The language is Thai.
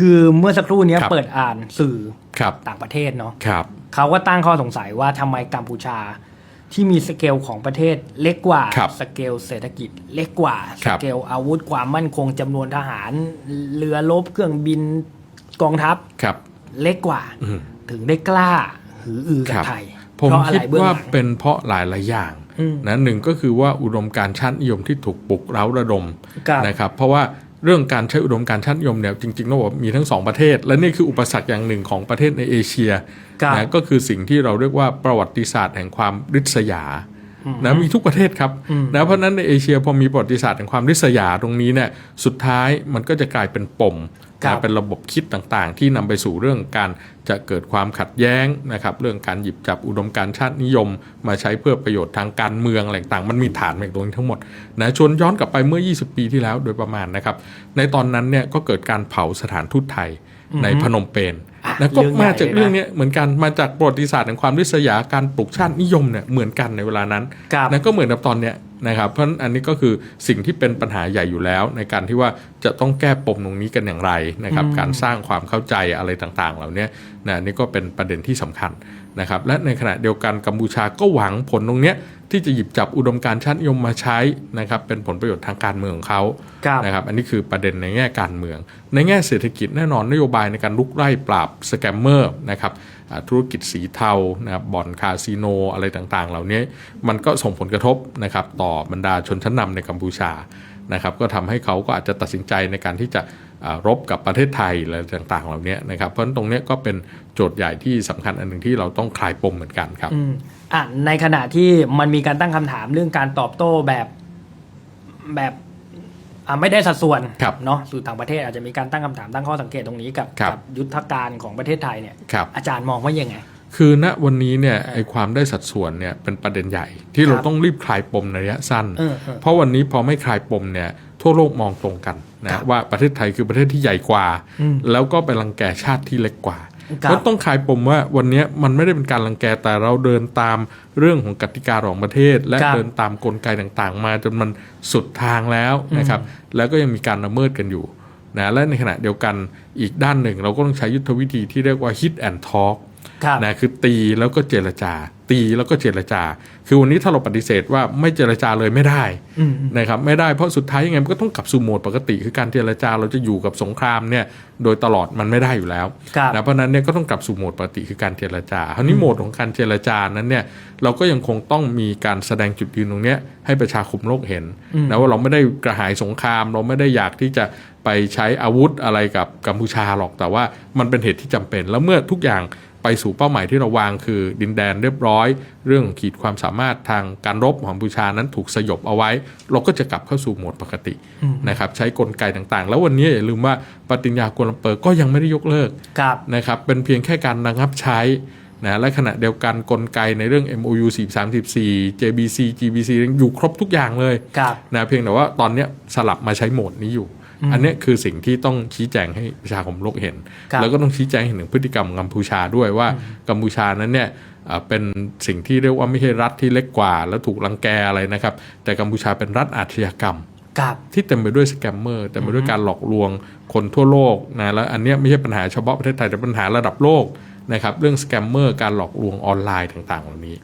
คือเมื่อสักครู่เนี้ยครับเปิดอ่านสื่อครับต่างประเทศเนาะครับ เขาก็ตั้งข้อสงสัยว่าทำไมกัมพูชา ที่มีสเกลของประเทศเล็กกว่าครับสเกลเศรษฐกิจ เล็กกว่าคสรับ เกลอาวุธความมั่นคงจำนวนทหาร เรือรบเครื่องบินกองทัพครับ เล็กกว่า อืม ถึงได้กล้าหืออือกัครับบไทยผมเพราะอะคิไรดเบื้องว่าหลัง เป็นเพราะหลายหลายๆอย่างอืมนะหนึ่งก็คือว่าอุดมการณ์ชาตินิยมที่ถูกปลุกเร้าระดมครับนะครับ เพราะว่า เรื่องการใช้อุดมการณ์ชาตินิยมเนี่ยจริงๆต้องบอกว่ามีทั้งสองประเทศ และนี่คืออุปสรรคอย่างหนึ่งของประเทศในเอเชียครับนะก็คือสิ่งที่เราเรียกว่าประวัติศาสตร์แห่งความริษยา นะมีทุกประเทศครับนะเพราะฉะนั้นในเอเชียพอมีประวัติศาสตร์แห่งความริษยาตรงนี้เนี่ยสุดท้ายมันก็จะกลายเป็นปมครับนะเป็นระบบคิดต่างๆ ที่นำไปสู่เรื่องการจะเกิดความขัดแย้งนะครับเรื่องการหยิบจับอุดมการณ์ชาตินิยม มาใช้เพื่อประโยชน์ทางการเมืองอะไรต่างๆมันมีฐานมาจากตรงนี้ทั้งหมดนะชวนย้อนกลับไปเมื่อ 20 ปีที่แล้วโดยประมาณนะครับในตอนนั้นเนี่ยก็เกิดการเผาสถานทูตไทยในพนมเปญอะ แล้วก็เรื่องใหญ่มาจากเลยนะเรื่องเนี้ยเหมือนกันมาจากประวัติศาสตร์แห่งความริษยาการปลุกชาตินิยมเนี่ยเหมือนกันในเวลานั้นครับนะก็เหมือนกับตอนเนี้ยนะครับเพราะฉะนั้นอันนี้ก็คือสิ่งที่เป็นปัญหาใหญ่อยู่แล้ว ในการที่ว่าจะต้องแก้ปมตรงนี้กันอย่างไรนะครับการสร้างความเข้าใจอะไรต่างๆ เหล่านี้นะอันนี่ก็เป็นประเด็นที่สำคัญนะครับและในขณะเดียวกันกัมพูชาก็หวังผลตรงเนี้ย ที่จะหยิบจับอุดมการณ์ชาตินิยมมาใช้นะครับเป็นผลประโยชน์ทางการเมืองของเขาครับนะครับอันนี้คือประเด็นในแง่การเมือง ในแง่เศรษฐกิจแน่นอนนโยบายในการลุกไล่ปราบสแกมเมอร์นะครับอ่าธุรกิจสีเทานะครับบ่อนคาสิโนอะไรต่างๆ เหล่านี้มันก็ส่งผลกระทบนะครับต่อบรรดาชนชั้นนำในกัมพูชา นะครับก็ทำให้เขาก็อาจจะตัดสินใจในการที่จะอ่ารบกับประเทศไทยอะไรต่างๆ เหล่านี้นะครับเพราะฉะนั้นตรงเนี้ยก็เป็นโจทย์ใหญ่ที่สำคัญอันหนึ่งที่เราต้องคลายปมเหมือนกันครับอืมอะในขณะที่มันมีการตั้งคำถามเรื่องการตอบโต้แบบแบบอะไม่ได้สัดส่วนครับเนาะสื่อต่างประเทศอาจจะมีการตั้งคำถามตั้งข้อสังเกตตรงนี้กับครับกัยุทธการของประเทศไทยเนี่ยครับอาจารย์มองว่ายังไง คือณวันนี้เนี่ยไอความได้สัดส่วนเนี่ยเป็นประเด็นใหญ่ ที่เราครับต้องรีบคลายปมในระยะสั้นเออเออเพราะวันนี้พอไม่คลายปมเนี่ยทั่วโลกมองตรงกันครันะบว่าประเทศไทยคือประเทศที่ใหญ่กว่าอืมแล้วก็ไปรังแกชาติที่เล็กกว่าครับก็ต้องคลายปมว่าวันนี้มันไม่ได้เป็นการรังแกแต่เราเดินตามเรื่องของกติกาของประเทศ และครับเดินตามกลไกต่างๆ มาจนมันสุดทางแล้วนะครับแล้วก็ยังมีการละเมิดกันอยู่นะและในขณะเดียวกันอีกด้านหนึ่ง เราก็ต้องใช้ยุทธวิธีที่เรียกว่า hit and talk ครับ นะคือตีแล้วก็เจรจา ตีแล้วก็เจรจา คือวันนี้ถ้าเราปฏิเสธว่าไม่เจรจาเลยไม่ได้อืมนะครับไม่ได้เพราะสุดท้ายยังไงมันก็ต้องกลับสู่โหมดปกติ คือการเจรจาเราจะอยู่กับสงครามเนี่ยโดยตลอดมันไม่ได้อยู่แล้วครับนะเพราะฉะนั้นเนี่ยก็ต้องกลับสู่โหมดปกติคือการเจรจาคราวนี้โหมดของการเจรจานั้นเนี่ยเราก็ยังคงต้องมีการแสดงจุดยืนตรงเนี้ยให้ประชาคมโลกเห็นนะว่าเราไม่ได้กระหายสงคราม เราไม่ได้อยากที่จะไปใช้อาวุธอะไรกับกัมพูชาหรอกแต่ว่ามันเป็นเหตุที่จำเป็นแล้วเมื่อทุกอย่าง ไปสู่เป้าหมายที่เราวางคือดินแดนเรียบร้อย เรื่องขีดความสามารถทางการรบของกัมพูชานั้นถูกสยบเอาไว้ เราก็จะกลับเข้าสู่โหมดปกตินะครับใช้กลไกต่างๆ แล้ววันนี้อย่าลืมว่าปฏิญญากัวลัมเปอร์ก็ยังไม่ได้ยกเลิกครับนะครับเป็นเพียงแค่การระงับใช้นะและขณะเดียวกันกลไกในเรื่อง MOU 434 JBC GBC ยังอยู่ครบทุกอย่างเลยครับนะเพียงแต่ว่าตอนเนี้ยสลับมาใช้โหมดนี้อยู่ อันเนี้ยคือสิ่งที่ต้องชี้แจงให้ประชาคมโลกเห็นครับแล้วก็ต้องชี้แจงให้เห็นถึงพฤติกรรมของกัมพูชาด้วยว่ากัมพูชานั้นเนี่ยอ่าเป็นสิ่งที่เรียกว่าไม่ใช่รัฐที่เล็กกว่า แล้วถูกรังแกอะไรนะครับ แต่กัมพูชาเป็นรัฐอาชญากรรมครับที่เต็มไปด้วยสแกมเมอร์เต็มไปด้วยการหลอกลวงคนทั่วโลกนะแล้วอันเนี้ยไม่ใช่ปัญหาเฉพาะประเทศไทยแต่ปัญหาระดับโลกนะครับเรื่องสแกมเมอร์การหลอกลวงออนไลน์ต่างๆเหล่านี้